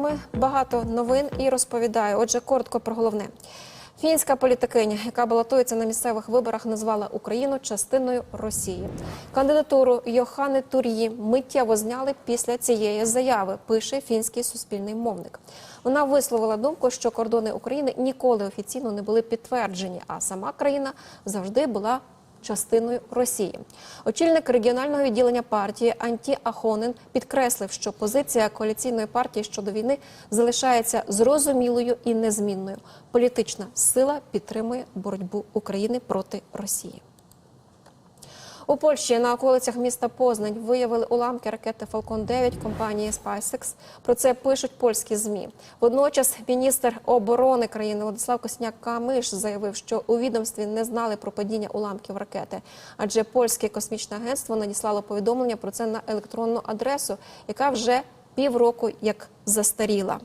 Ми багато новин і розповідаю. Отже, коротко про головне. Фінська політикиня, яка балотується на місцевих виборах, назвала Україну частиною Росії. Кандидатуру Йохани Тур'ї миттєво зняли після цієї заяви. Пише фінський суспільний мовник. Вона висловила думку, що кордони України ніколи офіційно не були підтверджені, а сама країна завжди була частиною Росії. Очільник регіонального відділення партії Анті Ахонен підкреслив, що позиція коаліційної партії щодо війни залишається зрозумілою і незмінною. Політична сила підтримує боротьбу України проти Росії. У Польщі на околицях міста Познань виявили уламки ракети Фалкон 9 компанії SpaceX. Про це пишуть польські змі. Водночас міністр оборони країни Владислав Косняк Камиш заявив, що у відомстві не знали про падіння уламків ракети, адже польське космічне агентство надіслало повідомлення про це на електронну адресу, яка вже півроку як застаріла.